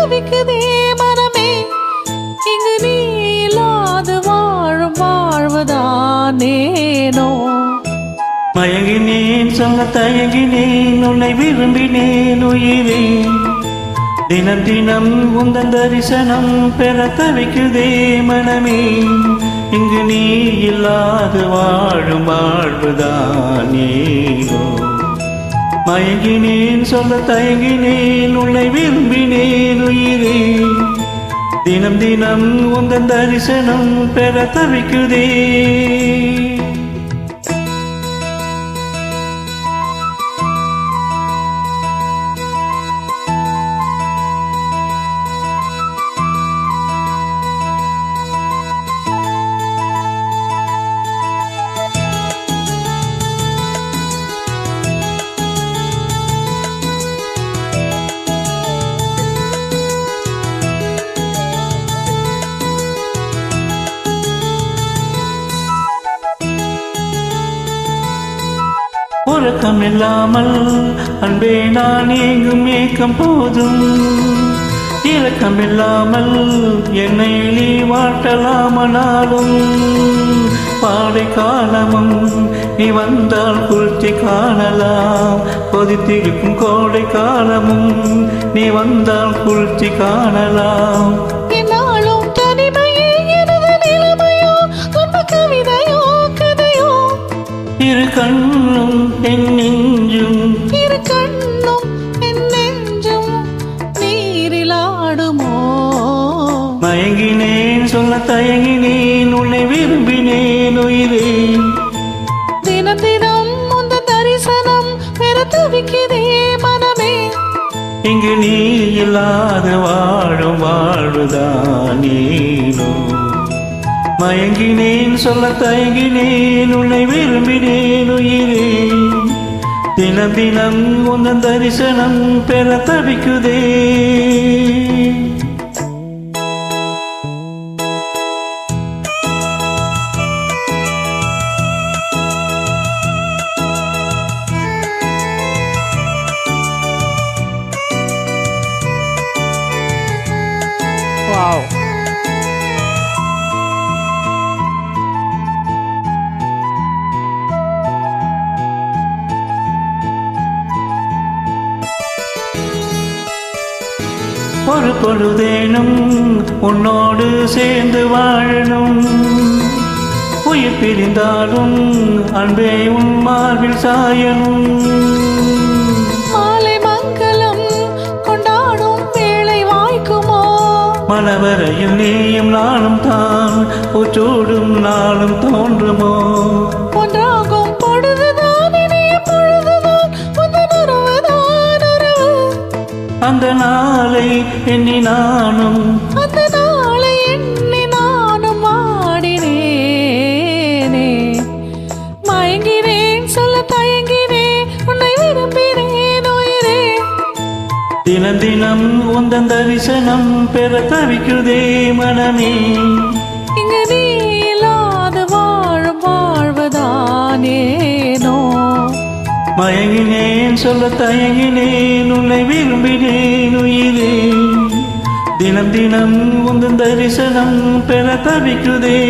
தவிக்குதே மனமே. இங்கு நீ இல்லாது வாழும் வாழ்வுதானேனோ மயங்கினேன் சொல்ல தயங்கினேன் உன்னை விரும்பினேன் உயிரே. தினம் தினம் உந்தன் தரிசனம் பெற தவிக்குதே மனமே. இங்கு நீ இல்லாது வாழும் வாழ்வுதான் மயங்கினேன் சொல்ல தயங்கினேன் உன்னை விரும்பினேன் உயிரே. தினம் தினம் உந்தன் தரிசனம் பெற தவிக்குதே. உறக்கம் இல்லாமல் அன்பே நான் எங்கும் ஏக்கம் போதும். இலக்கம் இல்லாமல் என்னை நீ வாட்டலாமனாலும் பாடை காலமும் நீ வந்தால் குளிர்ச்சி காணலாம். கொதித்திருக்கும் கோடை காலமும் நீ வந்தால் குளிர்ச்சி காணலாம். இரு கண்ணும் சொல்ல தயங்கினேன் உன்னை விரும்பினேன் உயிரே. தினம் தினம் உந்த தரிசனம் பெற தவிக்கிறே மனமே. இங்கு நீ இல்லாத வாழும் வாழ்வுதான் நீனோ மயங்கினேன் சொல்ல தயங்கினேன் உன்னை விரும்பினேன் உயிரே. தினம் தினம் உந்தன் தரிசனம் பெற தவிக்குதே. ஒரு பொழுதேனும் உன்னோடு சேர்ந்து வாழணும். உயிர் பிரிந்தாலும் அன்பே உன் மார்பில் சாயணும். மாலை மங்களம் கொண்டாடும் வேளை வாய்க்குமோ? மனவரையில் நீயும் நாளும் தான் உச்சோடும் நாளும் தோன்றுமோ? ஒன்றாகும் அந்த நாளை எண்ணி நானும் அந்த நாளை எண்ணி நானும் ஆடினேனே. மயங்கினேன் சொல்ல தயங்கினேன் உன்னை விரும்பினேன் உயிரே. தினம் தினம் உந்தன் தரிசனம் பெற தவிக்குதே மனமே. இங்கு நீ இல்லாத வாழும் வாழ்வதானேனோ மயங்கினேன் சொல்ல தயங்கினேன் உன்னை விரும்பினேன் உயிரே. தினம் தினம் உந்தன் தரிசனம் பெற தவிக்குதே.